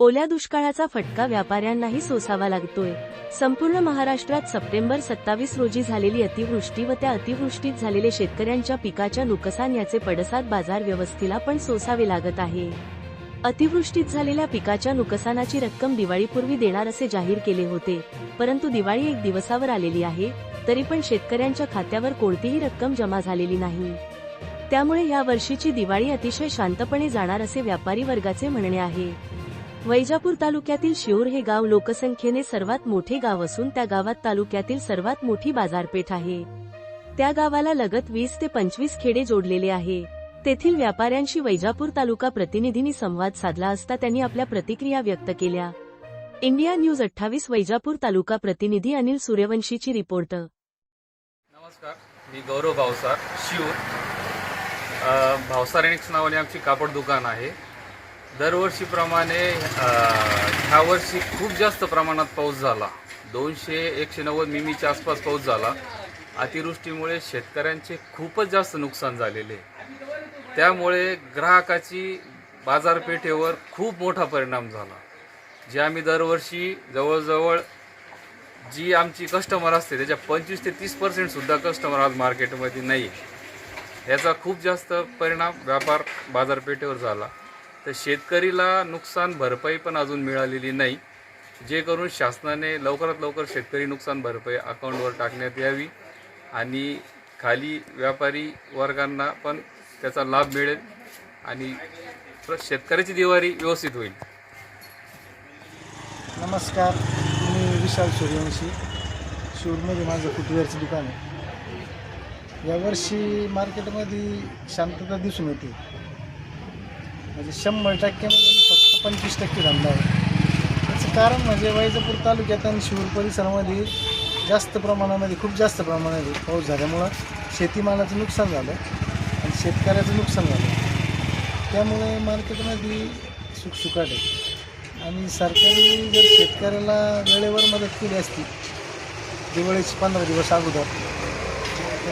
ओल्या दुष्काळाचा फटका व्यापाऱ्यांनाही सोसावा लागतोय. संपूर्ण महाराष्ट्रात सप्टेंबर सत्तावीस रोजी झालेली अतिवृष्टी व त्या अतिवृष्टीत झालेले शेतकऱ्यांच्या पिकाच्या नुकसान याचे पडसाद बाजार व्यवस्थेला पण सोसावे लागत आहे. अतिवृष्टीत झालेल्या पिकाच्या नुकसानाची रक्कम दिवाळीपूर्वी देणार असे जाहीर केले होते परंतु दिवाळी एक दिवसावर आलेली आहे तरी पण शेतकऱ्यांच्या खात्यावर कोणतीही रक्कम जमा झालेली नाही. त्यामुळे या वर्षीची दिवाळी अतिशय शांतपणे जाणार असे व्यापारी वर्गाचे म्हणणे आहे. वैजापूर तालुक्यातील शिऊर हे गाव लोकसंख्येने सर्वात मोठे गाव असून त्या गावात तालुक्यातील सर्वात मोठी बाजारपेठ आहे. त्या गावाला लगत वीस ते पंचवीस खेडे जोडलेले आहे. तेथील व्यापाऱ्यांशी वैजापूर तालुका प्रतिनिधींनी संवाद साधला असता त्यांनी आपल्या प्रतिक्रिया व्यक्त केल्या. इंडिया न्यूज अठ्ठावीस वैजापूर तालुका प्रतिनिधी अनिल सूर्यवंशीची रिपोर्ट. नमस्कार मी गौरव भावसार शिवर भावसार एनिक्स नावाने आमची कापड दुकान आहे. दरवर्षीप्रमाणे ह्या वर्षी खूप जास्त प्रमाणात पाऊस झाला. दोनशे एकशे नव्वद मिमीच्या आसपास पाऊस झाला. अतिवृष्टीमुळे शेतकऱ्यांचे खूपच जास्त नुकसान झालेले. त्यामुळे ग्राहकाची बाजारपेठेवर खूप मोठा परिणाम झाला. जे आम्ही दरवर्षी जवळजवळ जी आमची कस्टमर असते त्याच्या पंचवीस ते तीस पर्सेंटसुद्धा कस्टमर आज मार्केटमध्ये नाही याचा खूप जास्त परिणाम व्यापार बाजारपेठेवर झाला. तर शेतकरीला नुकसान भरपाई पण अजून मिळालेली नाही. जे करून शासनाने लवकरात लवकर शेतकरी नुकसान भरपाई अकाउंटवर टाकण्यात यावी आणि खाली व्यापारी वर्गांना पण त्याचा लाभ मिळेल आणि शेतकऱ्याची दिवाळी व्यवस्थित होईल. नमस्कार मी विशाल सूर्यवंशी. शिवरमध्ये माझं फुटवेअरचं दुकान आहे. यावर्षी मार्केटमध्ये शांतता दिसून येते. म्हणजे शंभर टक्क्यामध्ये फक्त पंचवीस टक्के धंदा आहे. त्याचं कारण म्हणजे वैजापूर तालुक्यात आणि शिवूर परिसरामध्ये जास्त प्रमाणामध्ये खूप जास्त प्रमाणामध्ये पाऊस झाल्यामुळं शेतीमालाचं नुकसान झालं आणि शेतकऱ्याचं नुकसान झालं. त्यामुळे मार्केटमध्ये सुकसुकाट आहे. आणि सरकारी जर शेतकऱ्याला वेळेवर मदत केली असती दिवाळीचे पंधरा दिवस अगोदर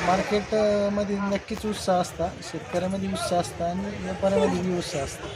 मार्केटमध्ये नक्कीच उत्साह असता. शेतकऱ्यामध्ये उत्साह असता आणि व्यापाऱ्यामध्ये बी उत्साह असता.